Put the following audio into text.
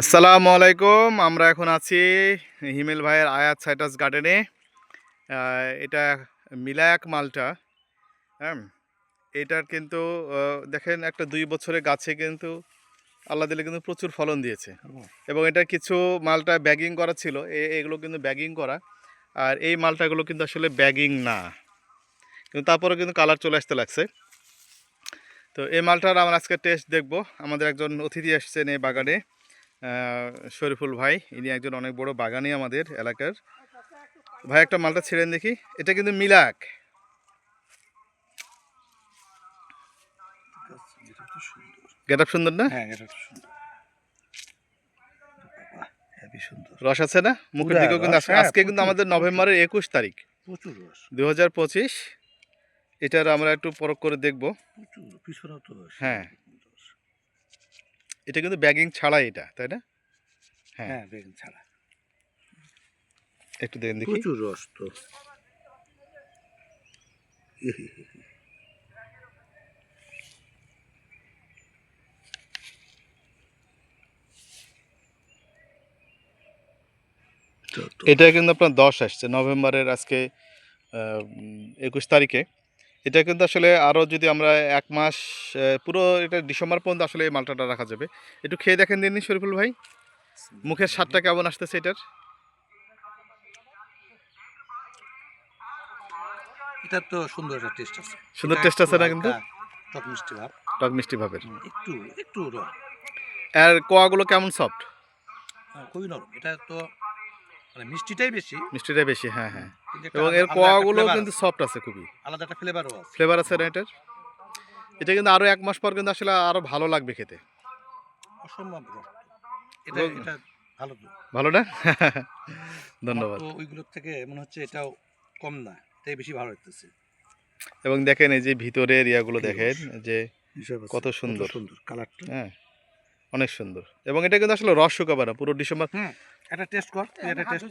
আসসালামু আলাইকুম। আমরা এখন আছি হিমেল ভাইয়ের আয়াত সাইটাস গার্ডেনে। এটা মিলায়াক মালটা হ্যাঁ? এটার কিন্তু দেখেন একটা দুই বছরের গাছে কিন্তু আল্লাহ দিলে কিন্তু প্রচুর ফলন দিয়েছে। এবং এটা কিছু মালটা ব্যাগিং করা ছিল। এগুলো কিন্তু ব্যাগিং করা। আর এই মালটাগুলো কিন্তু আসলে ব্যাগিং না। কিন্তু তারপরে কিন্তু কালার চলে আসতে লাগছে। তো এই মালটার আমরা আজকে টেস্ট দেখব। আমাদের একজন অতিথি আসছেন এই বাগানে। শরীফুল ভাই ইনি একজন অনেক বড় বাগানি আমাদের এলাকার। ভাই একটা মালটা ছিলেন দেখি। এটা কিন্তু মিলাক। এটা তো সুন্দর না? হ্যাঁ সুন্দর। রস আছে না? মুখের দিকেও কিন্তু আজকে- হ্যাঁ, কিন্তু আমাদের নভেম্বরের একুশ তারিখ। প্রচুর রস। দু হাজার পঁচিশ এটার আমরা একটু পরখ করে দেখব। হ্যাঁ। এটা কিন্তু ব্যাগিং ছাড়াই এটা তাই না? হ্যাঁ। হ্যাঁ বেগুন ছাড়া। একটু দেখেন দেখি। প্রচুর রস তো। এটা কিন্তু আপনার দশ আসছে নভেম্বরের আজকে একুশ তারিখে। এটা কিন্তু আসলে আরও যদি আমরা এক মাস পুরো এটা ডিসেম্বর পর্যন্ত আসলে এই মালটাটা রাখা যাবে। একটু খেয়ে দেখেন দিন শরীফুল ভাই। মুখের স্বাদটা কেমন আসতেছে এটার? এটা তো সুন্দর একটা টেস্ট আছে। সুন্দর taste আছে না কিন্তু? টক মিষ্টি ভাব। টক মিষ্টি ভাবের। একটু একটু আর কোয়াগুলো কেমন সফট খুবই নরম। এটা তো মানে মিষ্টিটাই বেশি। মিষ্টিটা বেশি হ্যাঁ হ্যাঁ। এবং এর কোয়াগুলো কিন্তু সফট আছে খুবই। আলাদা একটা ফ্লেভারও আছে। ফ্লেভার আছে না এটার? এটা কিন্তু আরও এক মাস পর কিন্তু আসলে আরও ভালো লাগবে খেতে। অসম্ভব এটা। এটা ভালো ভালো না? ধন্যবাদ। ওইগুলোর থেকে মনে হচ্ছে এটাও কম না এটাই বেশি ভালো লাগতেছে। এবং দেখেন এই যে ভিতরের ইয়াগুলো দেখেন যে কত সুন্দর। সুন্দর কালারটা হ্যাঁ অনেক সুন্দর। এবং এটা কিন্তু আসলে রস শুকাবে না পুরো ডিসেম্বর এটা টেস্ট কর এটা টেস্ট